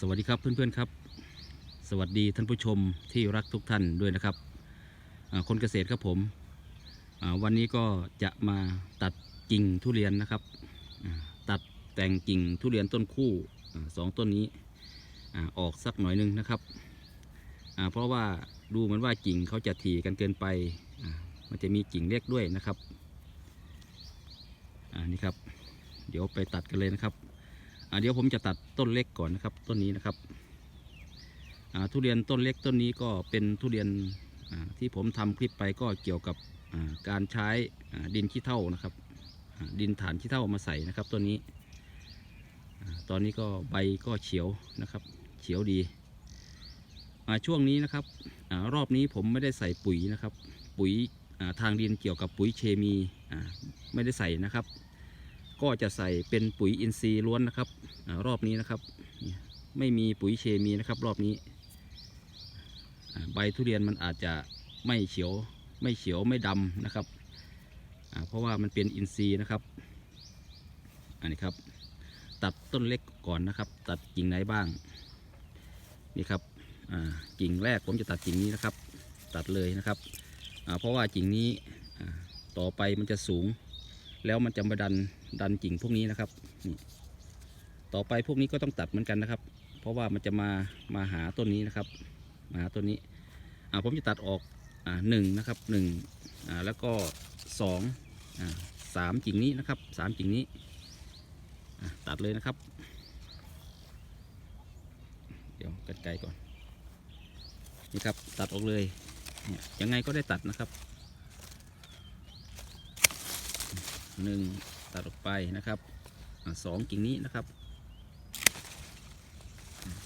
สวัสดีครับเพื่อนๆครับ สวัสดีท่านผู้ชมที่รักทุกท่านด้วยนะครับคนเกษตรครับผมวันนี้ก็จะมาตัดกิ่งทุเรียนนะครับ ตัดแต่งกิ่งทุเรียนต้นคู่สองต้นนี้ออกสักหน่อยหนึงนะครับ เพราะว่าดูเหมือนว่ากิ่งเขาจะถี่กันเกินไป มันจะมีกิ่งเล็กด้วยนะครับนี่ครับ เดี๋ยวไปตัดกันเลยนะครับ เดี๋ยวผมจะตัดต้นเล็กก่อนนะครับต้นนี้นะครับทุเรียนต้นเล็กต้นนี้ก็เป็นทุเรียนที่ผมทำคลิปไปก็เกี่ยวกับการใช้ดินขี้เถ้านะครับ ดินฐานขี้เถ้ามาใส่นะครับต้นนี้ตอนนี้ก็ใบก็เขียวนะครับเขียวดีอ่าช่วงนี้นะครับอรอบนี้ผมไม่ได้ใส่ปุ๋ยนะครับ ปุ๋ยทางดินเกี่ยวกับปุ๋ยเคมีไม่ได้ใส่นะครับ ก็จะใส่เป็นปุ๋ยอินทรีย์ล้วนนะครับอรอบนี้นะครับ ไม่มีปุ๋ยเคมีนะครับ รอบนี้ ใบทุเรียนมันอาจจะไม่เขียวไม่เขียวไม่ดำนะครับเพราะว่ามันเป็นอินทรีย์นะครับ อันนี้ครับ ตัดต้นเล็กก่อนนะครับ ตัดกิ่งไหนบ้าง นี่ครับกิ่งแรกผมจะตัดกิ่งนี้นะครับ ตัดเลยนะครับเพราะว่ากิ่งนี้ต่อไปมันจะสูง แล้วมันจะมาดันดันกิ่งพวกนี้นะครับนี่ต่อไปพวกนี้ก็ต้องตัดเหมือนกันนะครับ เพราะว่ามันจะมามาหาต้นนี้นะครับมาหาต้นนี้อ่าผมจะตัดออกอ่าหนึ่งนะครับหนึ่งอ่าแล้วก็สองอ่าสามกิ่งนี้นะครับสามกิ่งนี้อะตัดเลยนะครับ เดี๋ยวกันไกลก่อนนี่ครับตัดออกเลยยังไงก็ได้ตัดนะครับ หนึ่งตัดออกไปนะครับสองกิ่งนี้นะครับ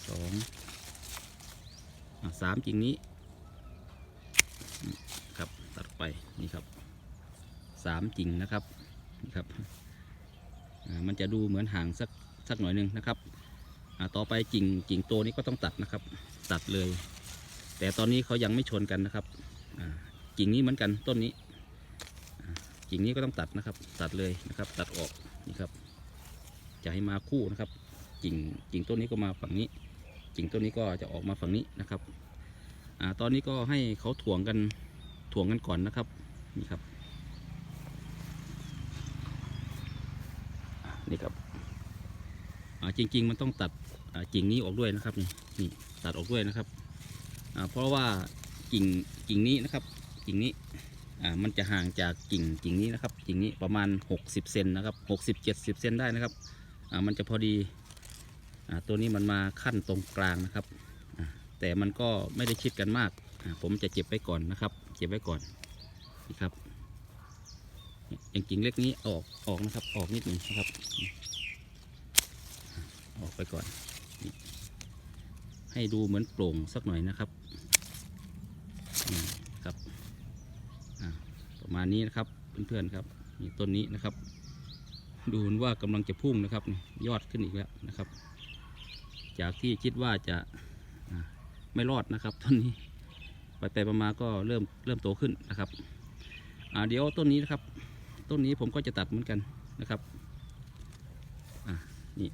สองสามกิ่งนี้ครับตัดไปนี่ครับสามกิ่งนะครับนี่ครับมันจะดูเหมือนห่างสักสักหน่อยหนึ่งนะครับต่อไปกิ่งกิ่งโตนี้ก็ต้องตัดนะครับ ตัดเลย แต่ตอนนี้เขายังไม่ชนกันนะครับกิ่งนี้เหมือนกันต้นนี้ กิ่งนี้ก็ต้องตัดนะครับ ตัดเลยนะครับ ตัดออกนี่ครับ จะให้มาคู่นะครับ กิ่งกิ่งต้นนี้ก็มาฝั่งนี้ กิ่งต้นนี้ก็จะออกมาฝั่งนี้นะครับอ่าตอนนี้ก็ให้เขาถ่วงกันถ่วงกันก่อนนะครับนี่ครับนี่ครับอ่าจริง ๆ มันต้องตัดอ่ากิ่งนี้ออกด้วยนะครับนี่นี่ตัดออกด้วยนะครับอ่าเพราะว่ากิ่งกิ่งนี้นะครับ กิ่งนี้ อ่ามันจะห่างจากกิ่งกิ่งนี้นะครับกิ่งนี้ประมาณ 60เซนนะครับ 60 70เซนได้นะครับอ่ามันจะพอดีอ่าตัวนี้มันมาขั้นตรงกลางนะครับอ่าแต่มันก็ไม่ได้ชิดกันมากอ่าผมจะเจ็บไว้ก่อนนะครับเจ็บไว้ก่อนนี่ครับอย่างกิ่งเล็กนี้ออกออกนะครับออกนิดหนึ่งนะครับ ออกไปก่อน ให้ดูเหมือนโปร่งสักหน่อยนะครับอืมครับ ประมาณนี้นะครับเพื่อนๆครับนี่ต้นนี้นะครับ ดูเหมือนว่ากำลังจะพุ่งนะครับยอดขึ้นอีกแล้วนะครับ จากที่คิดว่าจะไม่รอดนะครับต้นนี้ไปไปๆมาๆก็เริ่มเริ่มโตขึ้นนะครับเดี๋ยวต้นนี้นะครับ ต้นนี้ผมก็จะตัดเหมือนกันนะครับนี่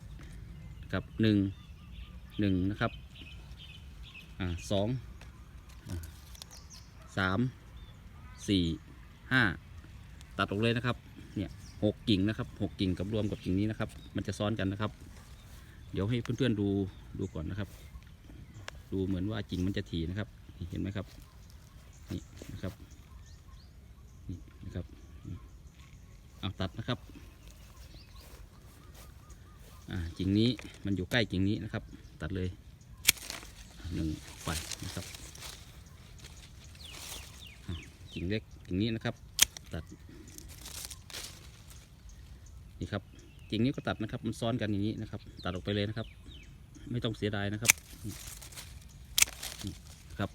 ครับหนึ่งหนึ่งนะครับอสองสามสี่ ห้าตัดออกเลยนะครับ เนี่ยหกกิ่งนะครับหกกิ่งกับรวมกับกิ่งนี้นะครับ มันจะซ้อนกันนะครับ เดี๋ยวให้เพื่อนๆดูดูก่อนนะครับ ดูเหมือนว่ากิ่งมันจะถี่นะครับเห็นไหมครับ นี่นะครับ นี่นะครับเอาตัดนะครับอ่ากิ่งนี้มันอยู่ใกล้กิ่งนี้นะครับ ตัดเลยหนึ่งไปนะครับกิ่งเล็ก กิ่งนี้นะครับ ตัด นี่ครับกิ่งนี้ก็ตัดนะครับ มันซ้อนกันอย่างนี้นะครับ ตัดออกไปเลยนะครับ ไม่ต้องเสียดายนะครับครับ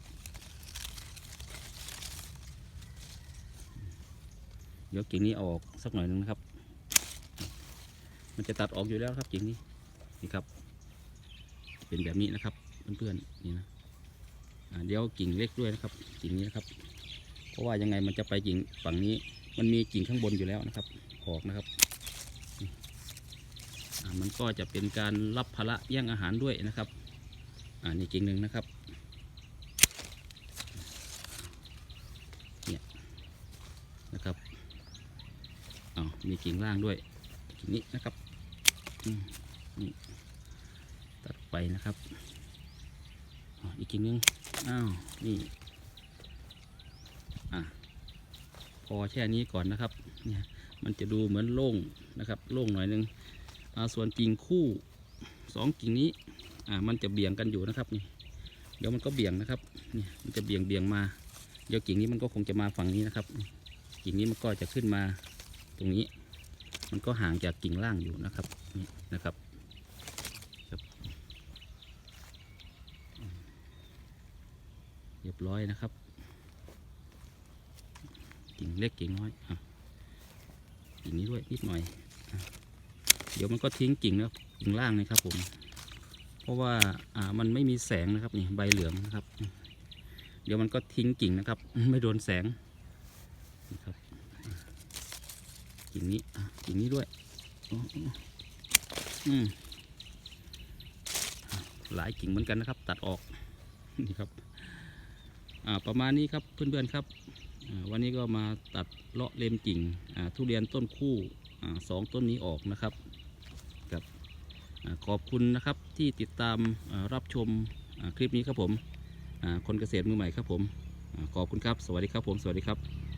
เดี๋ยวกิ่งนี้ออกสักหน่อยหนึงนะครับ มันจะตัดออกอยู่แล้วครับกิ่งนี้นี่ครับ เป็นแบบนี้นะครับเพื่อนๆนี่นะเดี๋ยวกิ่งเล็กด้วยนะครับ กิ่งนี้นะครับ เพราะว่ายังไงมันจะไปกิ่งฝั่งนี้ มันมีกิ่งข้างบนอยู่แล้วนะครับออกนะครับ มันก็จะเป็นการรับภาระแย่งอาหารด้วยนะครับ อ่านี่กิ่งหนึ่งนะครับเนี่ยนะครับอามีกิ่งล่างด้วยกิ่งนี้นะครับนี่ตัดไปนะครับอีกกิ่งหนึงอ้าวนี่อะพอ แค่นี้ก่อนนะครับเนี่ยมันจะดูเหมือนโล่งนะครับโล่งหน่อยนึงอ่าส่วนกิ่งคู่สองกิ่งนี้อ่ามันจะเบี่ยงกันอยู่นะครับนี่เดี๋ยวมันก็เบี่ยงนะครับนี่มันจะเบี่ยงเบี่ยงมาเดี๋ยวกิ่งนี้มันก็คงจะมาฝั่งนี้นะครับ กิ่งนี้มันก็จะขึ้นมาตรงนี้ มันก็ห่างจากกิ่งล่างอยู่นะครับนี่นะครับเรียบร้อยนะครับ เล็กกิ่งน้อยอะกิ่งนี้ด้วยนิดหน่อยอเดี๋ยวมันก็ทิ้งกิ่งนะกิ่งล่างนะครับผม เพราะว่าอ่ามันไม่มีแสงนะครับนี่ใบเหลืองนะครับ เดี๋ยวมันก็ทิ้งกิ่งนะครับ ไม่โดนแสงนะครับกิ่งนี้กิ่งนี้ด้วยอืมหลายกิ่งเหมือนกันนะครับ ตัดออกนี่ครับ อ่าประมาณนี้ครับเพื่อนๆครับ วันนี้ก็มาตัดเลาะเล็มกิ่งทุเรียนต้นคู่สองต้นนี้ออกนะครับกับขอบคุณนะครับที่ติดตามรับชมคลิปนี้ครับผมคนเกษตรมือใหม่ครับผมขอบคุณครับ สวัสดีครับผม สวัสดีครับ